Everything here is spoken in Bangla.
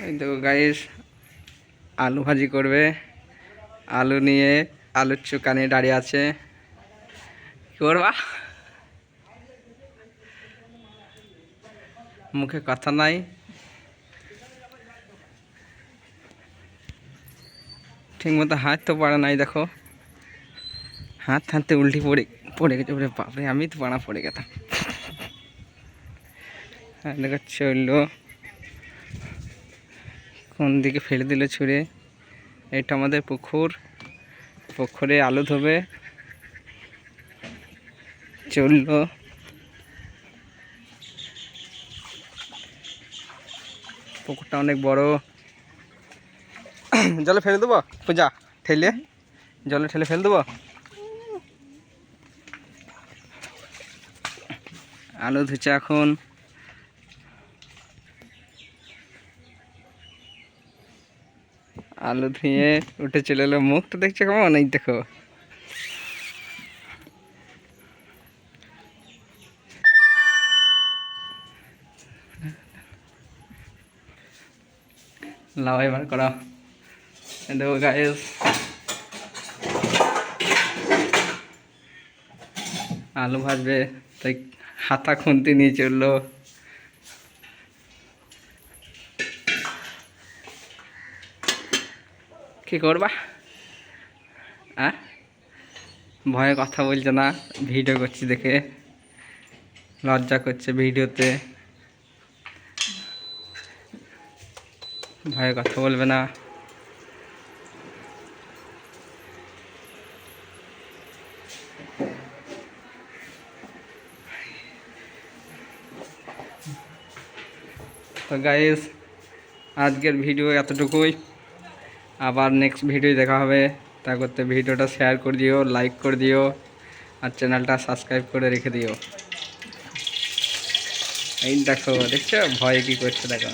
এই দেখো গাইস আলু ভাজি করবে। আলু নিয়ে আলুর চোকা নিয়ে দাঁড়িয়ে আছে। করবা? মুখে কথা নাই। ঠিক মতো হাত তো পাড়া নাই, দেখো। হাত হাতে উল্টি পড়ে পড়ে গেছে। বাপরে, আমি তো পাড়া পড়ে গেতাম। দেখো চলল। কোন দিকে ফেলে দিল ছুঁড়ে? এটা আমাদের পুকুর। পুকুরে আলু ধোবে। চলল। পুকুরটা অনেক বড়। জলে ফেলে দেবো? পূজা, ঠেলে? জলে ঠেলে ফেলে দেবো? আলু ধুচ্ছে এখন। আলু ধুয়ে উঠে চলে এলো মুখটা দেখছে কেমন? এই দেখো। লাও এবার করা। দেখো গাইস আলু ভাজবে, তাই হাতা খুন্তি নিয়ে চলল। কি করবা? হ্যাঁ ভয়ে কথা বলছে না, ভিডিও করছি দেখে। লজ্জা করছে ভিডিওতে। ভয়ে কথা বলবে না। তো গাইস আজকের ভিডিও এতটুকুই। আবার নেক্সট ভিডিও দেখা হবে। তা করতে ভিডিওটা শেয়ার করে দিও লাইক করে দিও, আর চ্যানেলটা সাবস্ক্রাইব করে রেখে দিও। এই দেখো, দেখছ? ভয় কী করছে দেখো?